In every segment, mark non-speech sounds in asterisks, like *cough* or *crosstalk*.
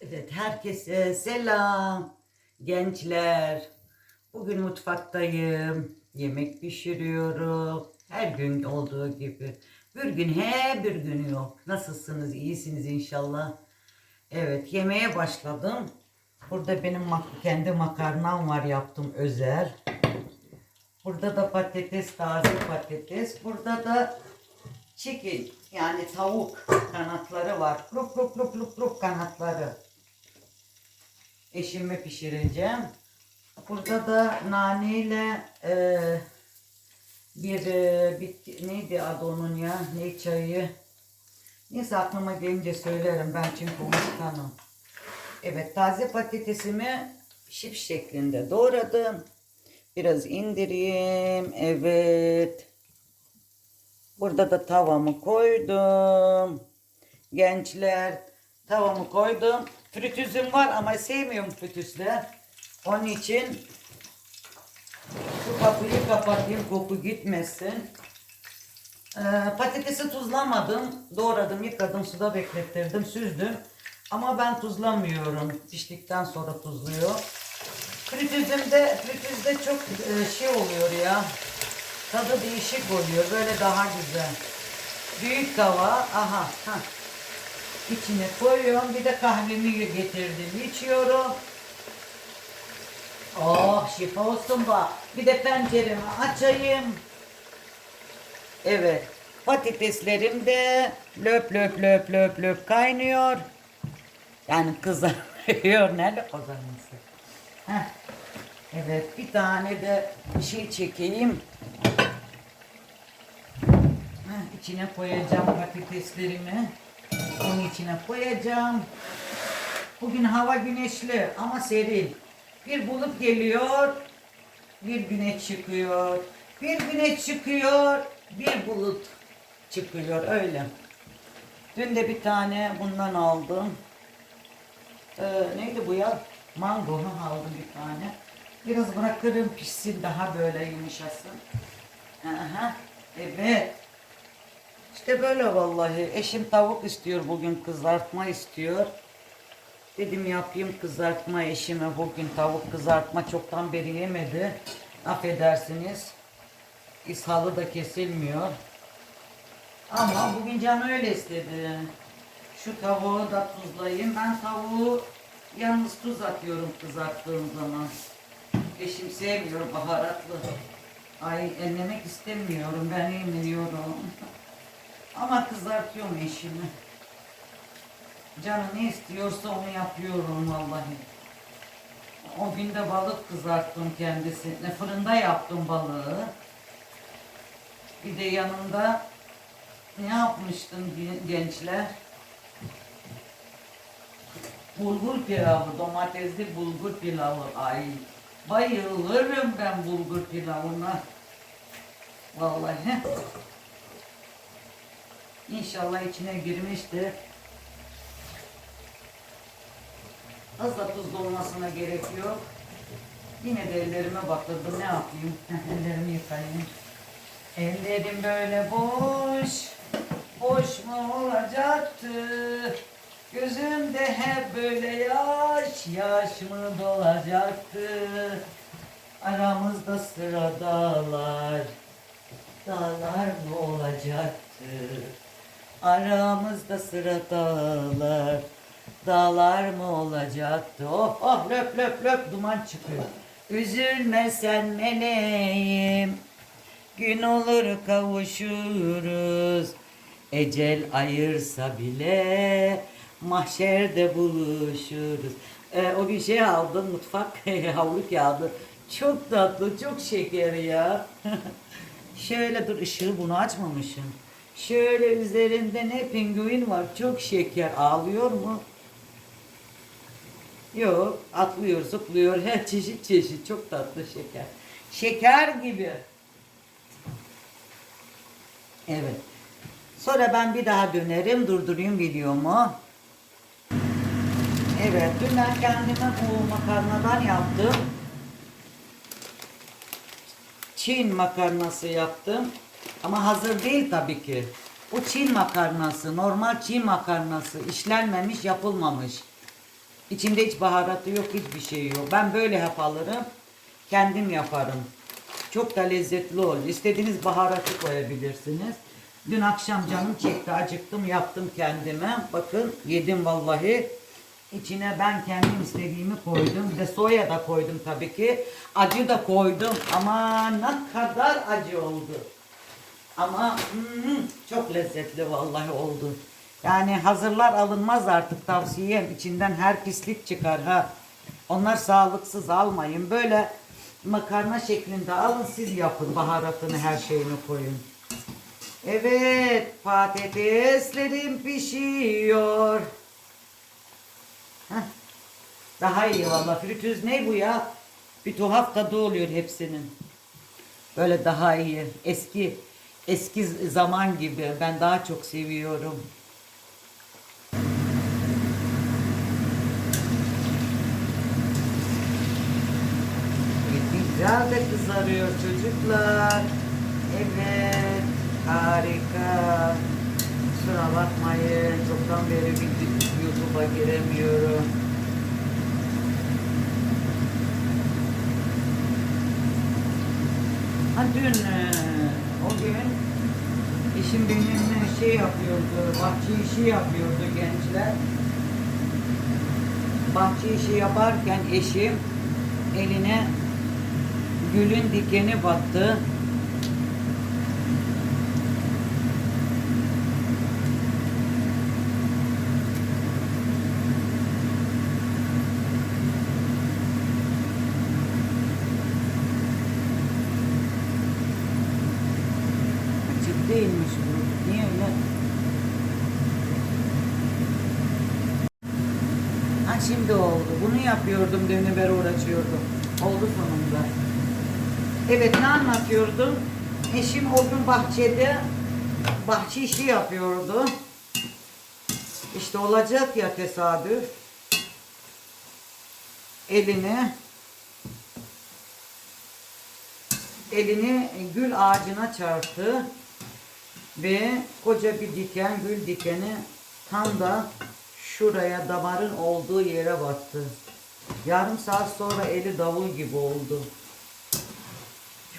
Evet, herkese selam. Gençler, bugün mutfaktayım. Yemek pişiriyorum. Her gün olduğu gibi. Bir gün he, bir gün yok. Nasılsınız? İyisiniz inşallah. Evet, yemeğe başladım. Burada benim mak- kendi makarnam var yaptım özel. Burada da patates, taze patates. Burada da chicken yani tavuk kanatları var. Lup lup lup lup lup kanatları. Eşime pişireceğim. Burada da naneyle e, bir e, bitki neydi adı onun ya? Ne çayı? Neyse aklıma gelince söylerim ben çünkü unutkanım. Evet taze patatesimi şif şeklinde doğradım. Biraz indireyim. Evet. Burada da tavamı koydum. Gençler tavamı koydum. Fritüzüm var ama sevmiyorum fritüsler. Onun için şu kapıyı kapatayım koku gitmesin. Ee, patatesi tuzlamadım. Doğradım, yıkadım, suda beklettirdim, süzdüm. Ama ben tuzlamıyorum. Piştikten sonra tuzluyor. Fritüzümde, fritüzde çok e, şey oluyor ya. Tadı değişik oluyor. Böyle daha güzel. Büyük tava. Aha. Ha. İçine koyuyorum. Bir de kahvemi getirdim. içiyorum. Oh şifa olsun bak. Bir de penceremi açayım. Evet. Patateslerim de löp löp löp löp löp kaynıyor. Yani kızarıyor. *laughs* Nerede kızarması? Heh. Evet bir tane de bir şey çekeyim. Heh, içine koyacağım patateslerimi. Onun içine koyacağım. Bugün hava güneşli ama serin. Bir bulut geliyor, bir güneş çıkıyor. Bir güneş çıkıyor, bir bulut çıkıyor öyle. Dün de bir tane bundan aldım. Ee, neydi bu ya? Mango aldım bir tane. Biraz bırakırım pişsin daha böyle yumuşasın. Aha, evet. İşte böyle vallahi. Eşim tavuk istiyor bugün kızartma istiyor. Dedim yapayım kızartma eşime bugün tavuk kızartma çoktan beri yemedi. Affedersiniz. İshalı da kesilmiyor. Ama bugün canı öyle istedi. Şu tavuğu da tuzlayayım. Ben tavuğu yalnız tuz atıyorum kızarttığım zaman. Eşim sevmiyor baharatlı. Ay ellemek istemiyorum. Ben yemiyorum. *laughs* Ama kızartıyorum eşimi. Canı ne istiyorsa onu yapıyorum vallahi. O gün de balık kızarttım kendisine. Fırında yaptım balığı. Bir de yanında ne yapmıştım gençler? Bulgur pilavı, domatesli bulgur pilavı. Ay bayılırım ben bulgur pilavına. Vallahi. İnşallah içine girmiştir. Az da tuzlu olmasına gerek yok. Yine de ellerime batırdım. Ne yapayım? Ellerimi yıkayayım. Ellerim böyle boş. Boş mu olacaktı? Gözümde hep böyle yaş, yaş mı dolacaktı? Aramızda sıra dağlar, dağlar mı olacaktı? Aramızda sıra dağlar, dağlar mı olacaktı? Oh oh löp löp löp duman çıkıyor. Üzülme sen meleğim, gün olur kavuşuruz. Ecel ayırsa bile mahşerde buluşuruz. Ee, o bir şey aldım mutfak *laughs* havlu kağıdı. Çok tatlı, çok şeker ya. *laughs* Şöyle dur ışığı bunu açmamışım. Şöyle üzerinde ne penguen var. Çok şeker. Ağlıyor mu? Yok. Atlıyor, zıplıyor. Her çeşit çeşit. Çok tatlı şeker. Şeker gibi. Evet. Sonra ben bir daha dönerim. Durdurayım videomu. Evet. Dün ben kendime bu makarnadan yaptım. Çin makarnası yaptım. Ama hazır değil tabii ki. Bu Çin makarnası, normal Çin makarnası, işlenmemiş, yapılmamış. İçinde hiç baharatı yok, hiçbir şey yok. Ben böyle hep alırım. Kendim yaparım. Çok da lezzetli oluyor. İstediğiniz baharatı koyabilirsiniz. Dün akşam canım çekti, acıktım, yaptım kendime. Bakın yedim vallahi. İçine ben kendim istediğimi koydum. Bir de soya da koydum tabii ki. Acı da koydum. Ama ne kadar acı oldu. Ama hmm, çok lezzetli vallahi oldu. Yani hazırlar alınmaz artık tavsiyem. İçinden her pislik çıkar ha. Onlar sağlıksız almayın. Böyle makarna şeklinde alın siz yapın. Baharatını her şeyini koyun. Evet patateslerim pişiyor. Heh. Daha iyi valla. Fritüz ne bu ya? Bir tuhaf tadı oluyor hepsinin. Böyle daha iyi. Eski eski zaman gibi. Ben daha çok seviyorum. Güzel de kızarıyor çocuklar. Evet. Harika. Kusura bakmayın. Çoktan beri bir YouTube'a giremiyorum. Ha dün e, o gün eşim benimle şey yapıyordu, bahçe işi yapıyordu gençler. Bahçe işi yaparken eşim eline gülün dikeni battı. Açık değilmiş bu. Niye öyle? Ha şimdi oldu. Bunu yapıyordum dün beri uğraşıyordum. Oldu sonunda. Evet ne anlatıyordum? Eşim o gün bahçede bahçe işi yapıyordu. İşte olacak ya tesadüf. Elini elini gül ağacına çarptı ve koca bir diken gül dikeni tam da şuraya damarın olduğu yere battı. Yarım saat sonra eli davul gibi oldu.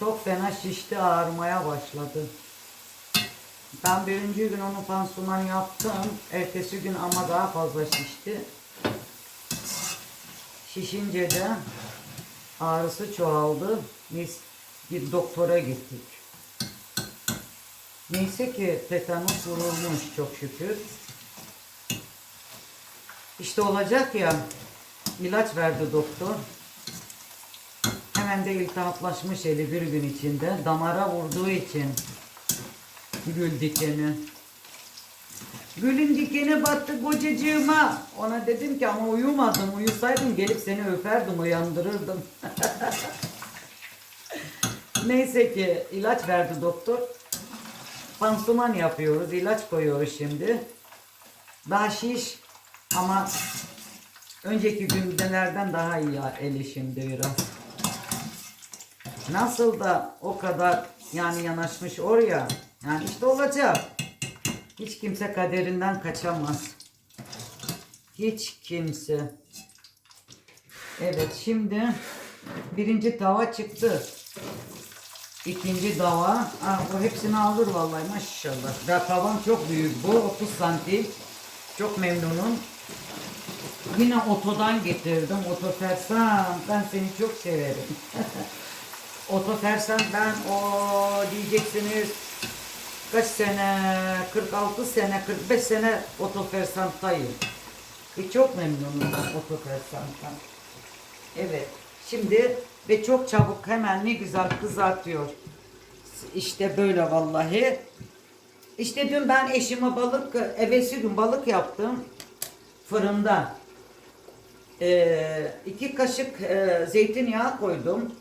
Çok fena şişti ağrımaya başladı. Ben birinci gün onu pansuman yaptım. Ertesi gün ama daha fazla şişti. Şişince de ağrısı çoğaldı. Biz bir doktora gittik. Neyse ki tetanus vurulmuş çok şükür. İşte olacak ya ilaç verdi doktor. De iltihaplaşmış eli bir gün içinde. Damara vurduğu için gül dikeni. Gülün dikeni battı kocacığıma. Ona dedim ki ama uyumadım. Uyusaydım gelip seni öperdim, uyandırırdım. *laughs* Neyse ki ilaç verdi doktor. Pansuman yapıyoruz, ilaç koyuyoruz şimdi. Daha şiş ama önceki günlerden daha iyi eli şimdi biraz. Nasıl da o kadar yani yanaşmış oraya. Yani işte olacak. Hiç kimse kaderinden kaçamaz. Hiç kimse. Evet şimdi birinci tava çıktı. İkinci dava. Ah, bu hepsini alır vallahi maşallah. Daha tavam çok büyük bu. 30 santim. Çok memnunum. Yine otodan getirdim. Otofersan. Ben seni çok severim. *laughs* Otofersan ben o diyeceksiniz kaç sene 46 sene 45 sene otofersantayım. Ve çok memnunum otofersanttan. Evet. Şimdi ve çok çabuk hemen ne güzel kızartıyor. İşte böyle vallahi. İşte dün ben eşime balık, evvelsi gün balık yaptım fırında. Ee, iki kaşık e, zeytinyağı koydum.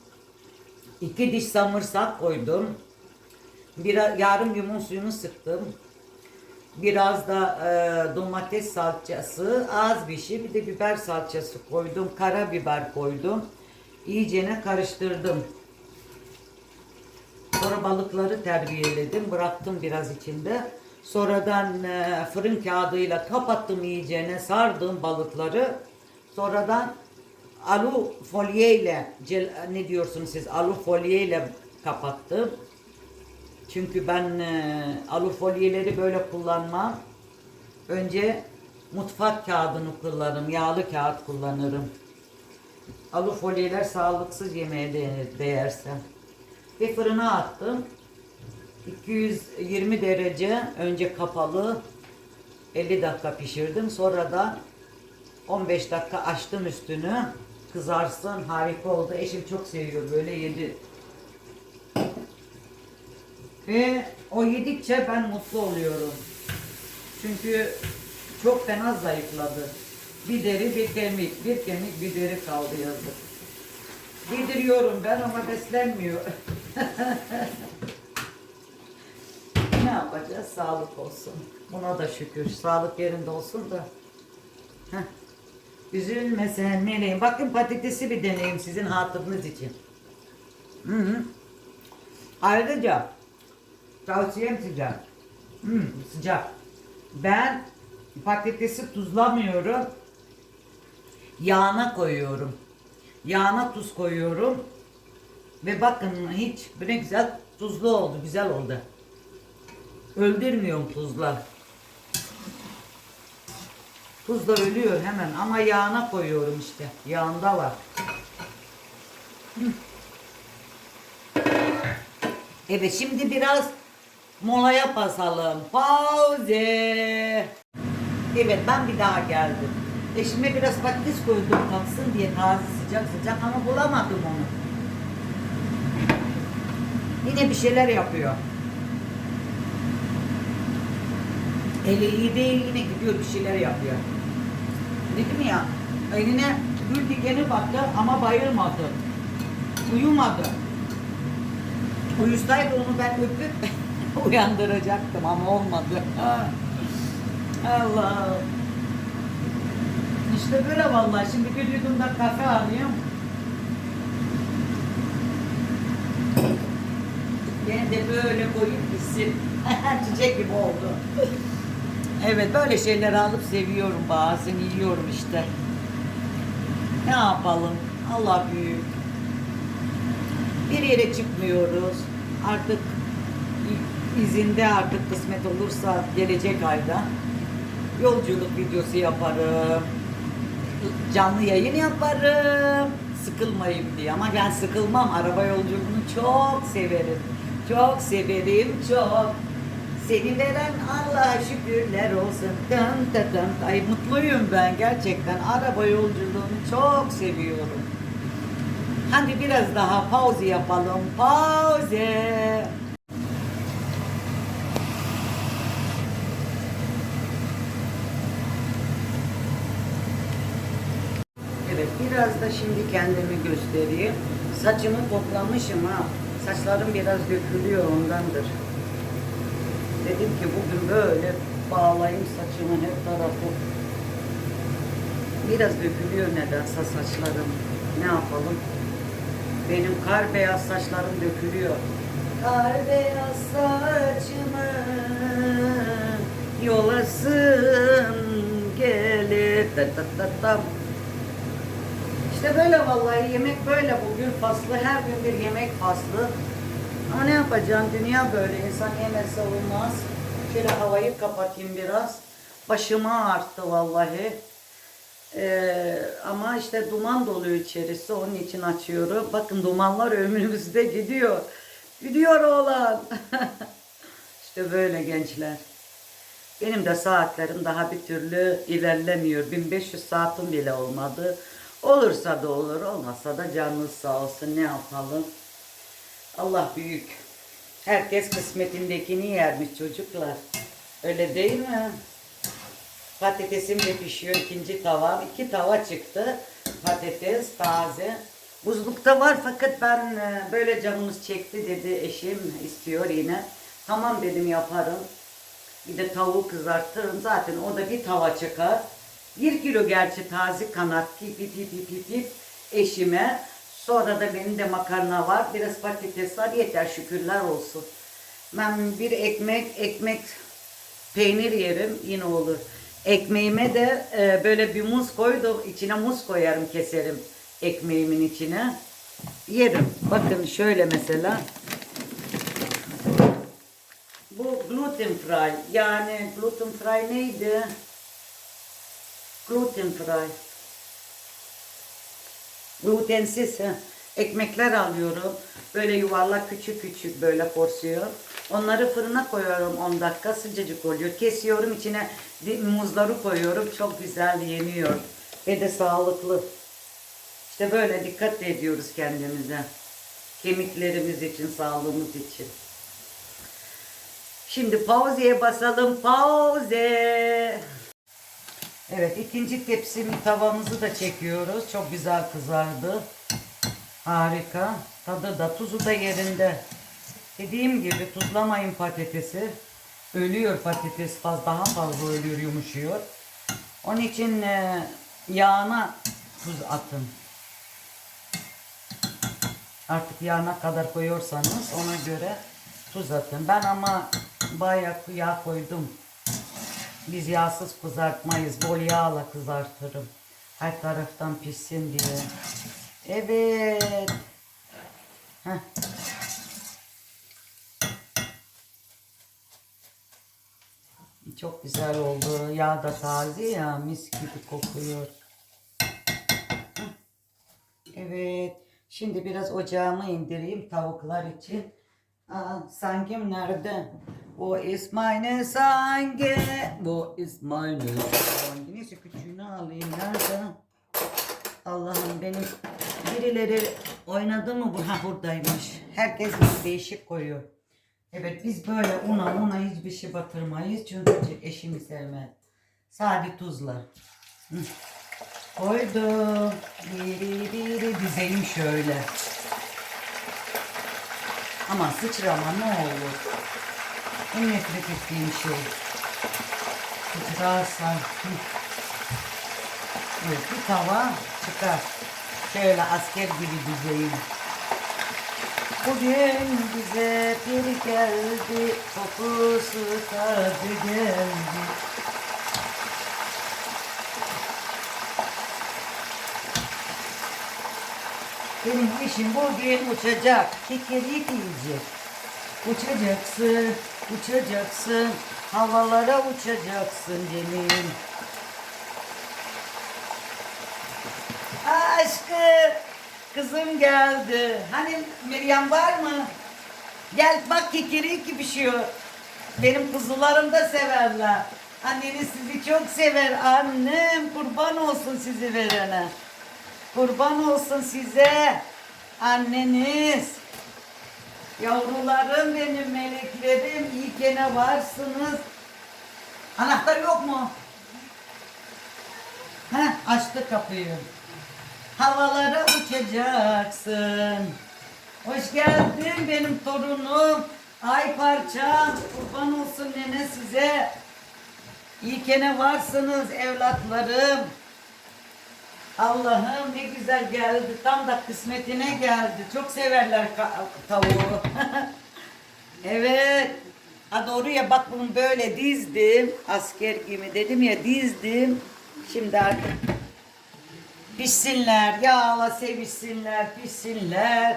İki diş samırsak koydum. Bir yarım limon suyunu sıktım. Biraz da e, domates salçası, az bir şey, bir de biber salçası koydum. Karabiber koydum. İyicene karıştırdım. Sonra balıkları terbiyeledim. Bıraktım biraz içinde. Sonradan e, fırın kağıdıyla kapattım iyicene. Sardım balıkları. Sonradan alu folye ile cel, ne diyorsunuz siz alu folye ile kapattım. Çünkü ben e, alu folyeleri böyle kullanmam. Önce mutfak kağıdını kullanırım, yağlı kağıt kullanırım. Alu folyeler sağlıksız yemeğe değer, değerse. Ve fırına attım. 220 derece önce kapalı 50 dakika pişirdim. Sonra da 15 dakika açtım üstünü. Kızarsın harika oldu. Eşim çok seviyor böyle yedi. Ve o yedikçe ben mutlu oluyorum. Çünkü çok fena zayıfladı. Bir deri bir kemik, bir kemik bir deri kaldı yazık. Yediriyorum ben ama beslenmiyor. *laughs* ne yapacağız? Sağlık olsun. Buna da şükür. Sağlık yerinde olsun da. Heh. Üzülme sen meleğim. Bakın patatesi bir deneyim sizin hatırınız için. Hı hı. Ayrıca tavsiyem size. Hı, sıcak. Ben patatesi tuzlamıyorum. Yağına koyuyorum. Yağına tuz koyuyorum. Ve bakın hiç ne güzel tuzlu oldu, güzel oldu. Öldürmüyorum tuzla. Tuz da ölüyor hemen ama yağına koyuyorum işte. Yağında var. Evet şimdi biraz molaya basalım. Pauze. Evet ben bir daha geldim. Eşime biraz patates koydum kalsın diye taze sıcak sıcak ama bulamadım onu. Yine bir şeyler yapıyor. Eli iyi değil yine gidiyor bir şeyler yapıyor. Dedim ya eline gül dikeni baktı ama bayılmadı. Uyumadı. Uyusaydı onu ben öpüp *laughs* uyandıracaktım ama olmadı. Allah. İşte böyle vallahi. Şimdi bir yudumda kahve alayım. Gene de böyle koyup gitsin. *laughs* Çiçek gibi oldu. Evet böyle şeyleri alıp seviyorum bazen yiyorum işte. Ne yapalım? Allah büyük. Bir yere çıkmıyoruz. Artık izinde artık kısmet olursa gelecek ayda yolculuk videosu yaparım. Canlı yayın yaparım. Sıkılmayayım diye ama ben sıkılmam. Araba yolculuğunu çok severim. Çok severim çok. Seni veren Allah'a şükürler olsun. Dın dın dın. Ay mutluyum ben gerçekten. Araba yolculuğunu çok seviyorum. Hadi biraz daha pauze yapalım. Pauze. Evet biraz da şimdi kendimi göstereyim. Saçımı toplamışım ha. Saçlarım biraz dökülüyor ondandır. Dedim ki bugün böyle bağlayayım saçımı her tarafı. Biraz dökülüyor nedense saçlarım. Ne yapalım? Benim kar beyaz saçlarım dökülüyor. Kar beyaz saçımı yolasın gelir. Da da da da. İşte böyle vallahi yemek böyle bugün faslı. Her gün bir yemek faslı. Ama ne yapacağım? Dünya böyle. İnsan yemezse olmaz. Şöyle havayı kapatayım biraz. Başımı arttı vallahi. Ee, ama işte duman doluyor içerisi. Onun için açıyorum. Bakın dumanlar önümüzde gidiyor. Gidiyor oğlan. *laughs* işte böyle gençler. Benim de saatlerim daha bir türlü ilerlemiyor. 1500 saatim bile olmadı. Olursa da olur, olmazsa da canınız sağ olsun. Ne yapalım? Allah büyük. Herkes kısmetindekini yermiş çocuklar. Öyle değil mi? Patatesim de pişiyor ikinci tavam. İki tava çıktı. Patates taze. Buzlukta var fakat ben e, böyle canımız çekti dedi eşim istiyor yine. Tamam dedim yaparım. Bir de tavuğu kızartırım. Zaten o da bir tava çıkar. Bir kilo gerçi taze kanat pip pip pip pip pip eşime. Sonra da benim de makarna var. Biraz patates var. Yeter şükürler olsun. Ben bir ekmek, ekmek peynir yerim yine olur. Ekmeğime de e, böyle bir muz koydum. İçine muz koyarım, keserim ekmeğimin içine. Yerim. Bakın şöyle mesela. Bu gluten free. Yani gluten free neydi? Gluten free. Glutensiz he. ekmekler alıyorum. Böyle yuvarlak küçük küçük böyle porsiyon. Onları fırına koyuyorum 10 dakika sıcacık oluyor. Kesiyorum içine muzları koyuyorum. Çok güzel yeniyor. Ve de sağlıklı. İşte böyle dikkat ediyoruz kendimize. Kemiklerimiz için, sağlığımız için. Şimdi pauzeye basalım. Pauze. Evet ikinci tepsimi tavamızı da çekiyoruz. Çok güzel kızardı. Harika. Tadı da tuzu da yerinde. Dediğim gibi tuzlamayın patatesi. Ölüyor patates fazla daha fazla ölüyor yumuşuyor. Onun için e, yağına tuz atın. Artık yağına kadar koyuyorsanız ona göre tuz atın. Ben ama bayağı yağ koydum. Biz yağsız kızartmayız. Bol yağla kızartırım. Her taraftan pişsin diye. Evet. Heh. Çok güzel oldu. Yağ da taze ya. Mis gibi kokuyor. Evet. Şimdi biraz ocağımı indireyim tavuklar için. Aa, sangim nerede? Bu is meine sange. Bu is meine sange. Neyse küçüğünü alayım. Nerede? Allah'ım benim birileri oynadı mı bu? Ha buradaymış. Herkes bir değişik koyuyor. Evet biz böyle una una hiçbir şey batırmayız. Çünkü eşimi sevmez. Sade tuzla. Koydum. Biri biri dizeyim şöyle. Ama sıçrama ne olur. En nefret ettiğim şey. Sıçrarsan. Hı. Evet, bir tava çıkar. Şöyle asker gibi dizeyim. Bugün bize bir geldi, kokusu tadı geldi. Benim işim bugün uçacak, kikirik yiyecek. Uçacaksın, uçacaksın, havalara uçacaksın Cemil. Aşkım, kızım geldi. Hani Meryem var mı? Gel bak kikiriki pişiyor. Benim kuzularım da severler. Anneniz sizi çok sever. Annem kurban olsun sizi verene. Kurban olsun size. Anneniz. Yavrularım benim meleklerim. İyi gene varsınız. Anahtar yok mu? Heh, açtı kapıyı. Havalara uçacaksın. Hoş geldin benim torunum. Ay parçam. Kurban olsun nene size. İyi kene varsınız evlatlarım. Allah'ım ne güzel geldi. Tam da kısmetine geldi. Çok severler tavuğu. *laughs* evet. Ha doğru ya bak bunu böyle dizdim. Asker gibi dedim ya dizdim. Şimdi artık Pişsinler, yağla sevişsinler, pişsinler.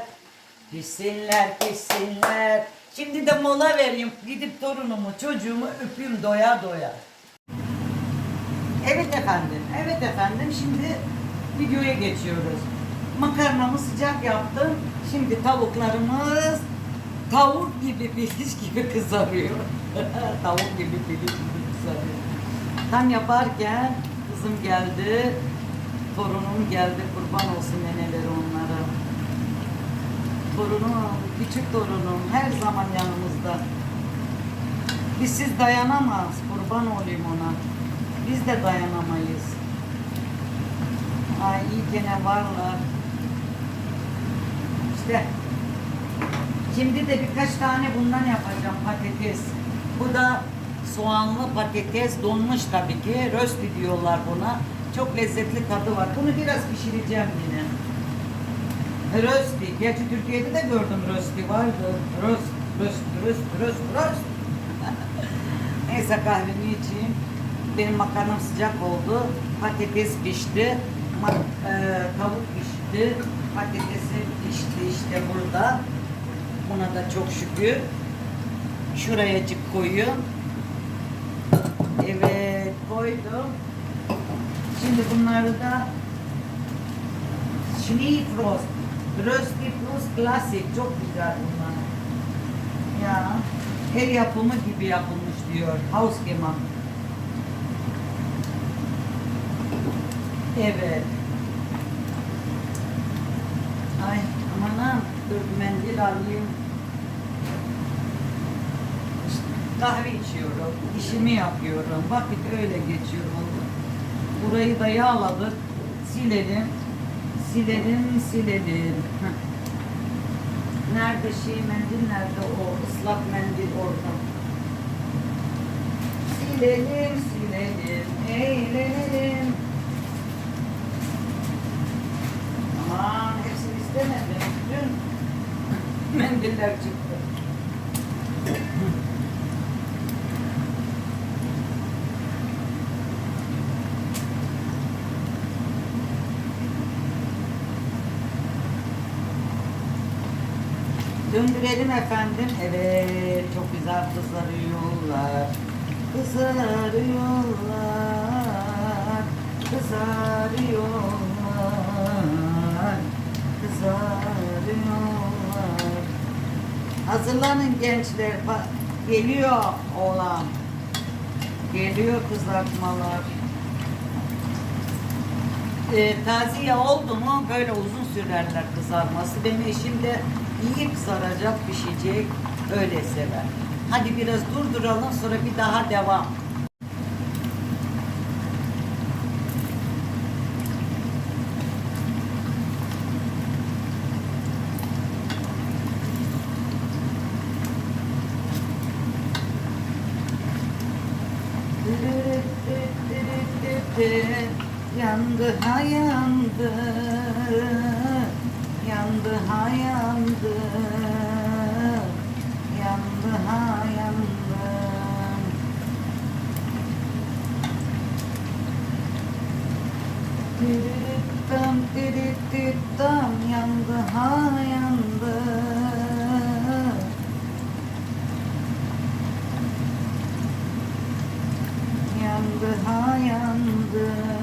Pişsinler, pişsinler. Şimdi de mola vereyim. Gidip torunumu, çocuğumu öpeyim doya doya. Evet efendim, evet efendim. Şimdi videoya geçiyoruz. Makarnamı sıcak yaptım. Şimdi tavuklarımız tavuk gibi piliç gibi kızarıyor. *laughs* tavuk gibi piliç gibi kızarıyor. Tam yaparken kızım geldi. Torunum geldi. Kurban olsun neneleri onlara. Torunum, küçük torunum her zaman yanımızda. Bizsiz dayanamaz. Kurban olayım ona. Biz de dayanamayız. Ay iyi gene varlar. İşte şimdi de birkaç tane bundan yapacağım patates. Bu da soğanlı patates donmuş tabii ki. Rösti diyorlar buna. Çok lezzetli tadı var. Bunu biraz pişireceğim yine. Rösti. Gerçi Türkiye'de de gördüm rösti vardı. Röst, röst, röst, röst, röst. *laughs* Neyse kahvemi içeyim. Benim makarnam sıcak oldu. Patates pişti. E, tavuk pişti. Patatesi pişti işte burada. Buna da çok şükür. Şurayacık koyuyorum. Evet koydum. Şimdi bunları da Schneefrost. Röstikus klasik. Çok güzel bunlar. Ya el yapımı gibi yapılmış diyor. Hausgemacht. Evet. Ay aman ha. Dur mendil alayım. Kahve içiyorum. işimi yapıyorum. Vakit öyle geçiyor vallahi. Burayı da yağladık. Silelim. Silelim, silelim. Nerede şey mendil nerede o ıslak mendil orada. Silelim, silelim, eğlenelim. Aman hepsini istemedim. Dün mendiller çıktı. Döndürelim efendim. Evet, çok güzel kızarıyorlar. Kızarıyorlar. Kızarıyorlar. Kızarıyorlar. Hazırlanın gençler. Geliyor oğlan. Geliyor kızartmalar. E, taziye oldu mu böyle uzun sürerler kızarması. Benim eşim de iyi kızaracak, pişecek, öyle sever. Hadi biraz durduralım sonra bir daha devam. Yandı ha yandı Yandı ha yandı Yandı ha yandı Tirittam tirittam yandı ha yandı Yandı ha yandı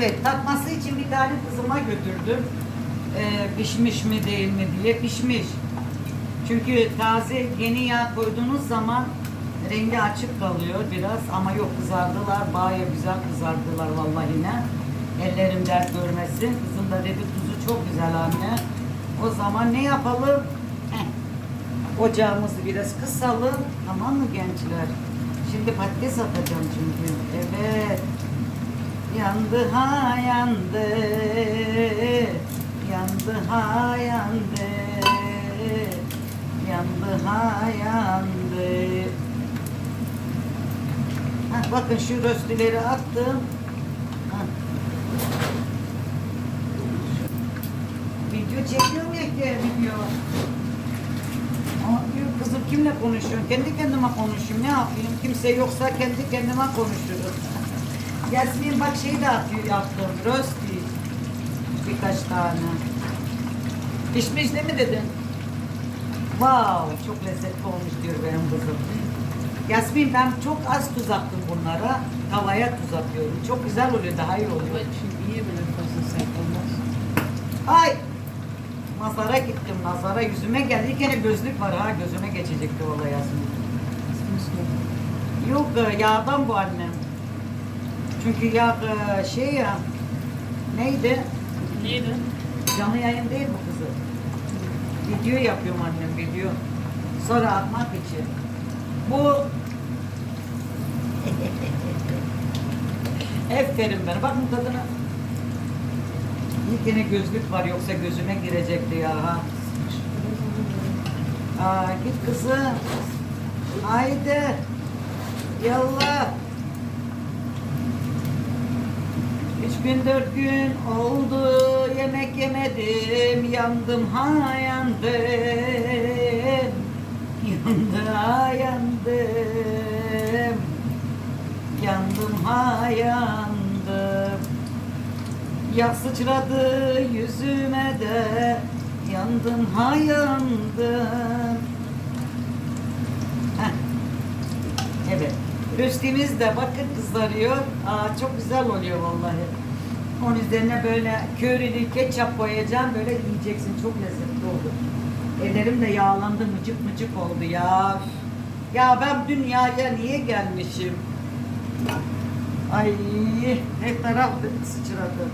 Evet tatması için bir tane kızıma götürdüm. Ee, pişmiş mi değil mi diye pişmiş. Çünkü taze yeni yağ koyduğunuz zaman rengi açık kalıyor biraz ama yok kızardılar baya güzel kızardılar vallahi ne. Ellerim dert görmesin. Kızım da dedi tuzu çok güzel anne. O zaman ne yapalım? Heh. Ocağımızı biraz kısalım. Tamam mı gençler? Şimdi patates atacağım çünkü. Evet. Yandı ha yandı Yandı ha yandı Yandı ha yandı ha, Bakın şu röstüleri attım ha. Video çekiyorum ya video kızım kimle konuşuyorsun? Kendi kendime konuşayım ne yapayım? Kimse yoksa kendi kendime konuşurum Yasmin bak şey de atıyor yaptım. Rösti. Birkaç tane. Pişmiş değil mi dedin? Wow, çok lezzetli olmuş diyor benim kızım. Yasmin ben çok az tuz attım bunlara. Tavaya tuz atıyorum. Çok güzel oluyor, daha iyi oluyor. Evet çünkü iyi böyle fazla sert olmaz. Ay! Nazara gittim, nazara. Yüzüme geldi. Kere gözlük var ha, gözüme geçecekti valla Yasmin. Yok, e, yağdan bu annem. Çünkü ya e, şey ya neydi? Neydi? Canlı yayın değil mi kızı? Video yapıyorum annem video. Soru atmak için. Bu *laughs* Efterim ben. Bakın tadına. Bir tane gözlük var yoksa gözüme girecekti ya. Ha. Aa, git kızım. Haydi. Yallah. Üç gün dört gün oldu yemek yemedim yandım ha yandım yandı ha yandım yandım ha yandım Yağ sıçradı yüzüme de yandım ha yandım Heh. Evet. Röstimiz bakın kızarıyor. Aa, çok güzel oluyor vallahi. Onun üzerine böyle körili ketçap koyacağım. Böyle yiyeceksin. Çok lezzetli oldu. Ellerim de yağlandı. Mıcık mıcık oldu ya. Ya ben dünyaya niye gelmişim? Ay her taraf sıçradı.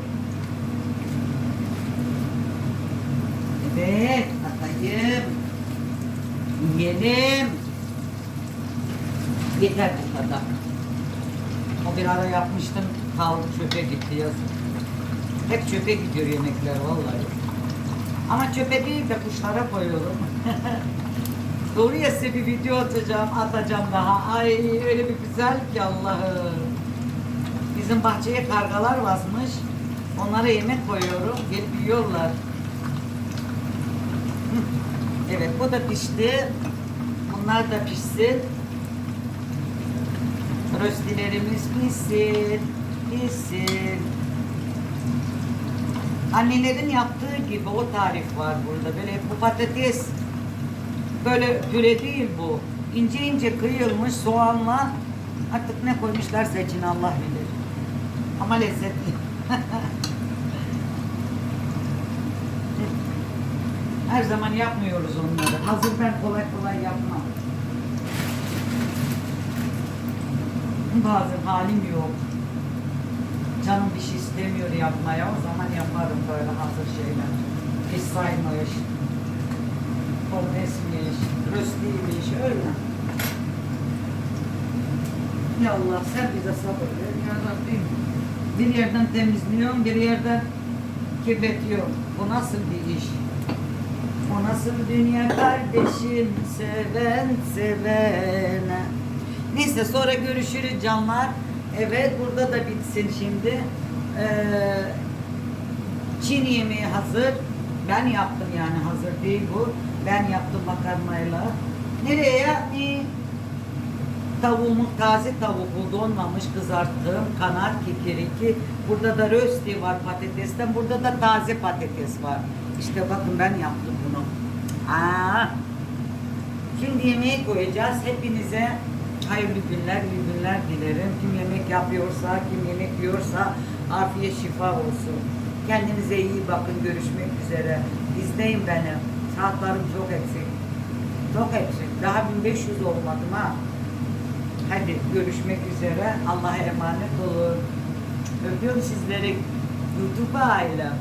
Evet atayım. Yiyelim. Yeter bu kadar. O bir ara yapmıştım, kaldı çöpe gitti yazık. Hep çöpe gidiyor yemekler vallahi. Ama çöpe değil de kuşlara koyuyorum. *laughs* Doğru ya size bir video atacağım, atacağım daha. Ay öyle bir güzel ki Allah'ım. Bizim bahçeye kargalar basmış. Onlara yemek koyuyorum, gelip yiyorlar. Evet bu da pişti. Bunlar da pişsin. Röstilerimiz pişsin, pişsin. Annelerin yaptığı gibi o tarif var burada. Böyle bu patates böyle püre değil bu. İnce ince kıyılmış soğanla artık ne koymuşlarsa içine Allah bilir. Ama lezzetli. *laughs* Her zaman yapmıyoruz onları. Hazır ben kolay kolay yapmam. Bazen halim yok. Canım bir şey istemiyor yapmaya. O zaman yaparım böyle hazır şeyler. Hiç saymış. Domatesmiş, röstiymiş öyle. Ya Allah sen bize sabır ver ya Rabbim. Bir yerden temizliyorum, bir yerden kirletiyorum. Bu nasıl bir iş? O nasıl dünya kardeşim seven sevene. Neyse sonra görüşürüz canlar. Evet burada da bitsin şimdi. Ee, Çin yemeği hazır. Ben yaptım yani hazır değil bu. Ben yaptım makarnayla. Nereye? Ee, tavuğumu taze tavuk donmamış kızarttım. Kanat kikiriki. Burada da rösti var patatesten. Burada da taze patates var. İşte bakın ben yaptım bunu. Aa, Şimdi yemeği koyacağız. Hepinize hayırlı günler, iyi günler dilerim. Kim yemek yapıyorsa, kim yemek yiyorsa afiyet şifa olsun. Kendinize iyi bakın. Görüşmek üzere. İzleyin beni. Saatlerim çok eksik. Çok eksik. Daha 1500 olmadım ha. Hadi görüşmek üzere. Allah'a emanet olun. Öpüyorum sizleri. YouTube ailem.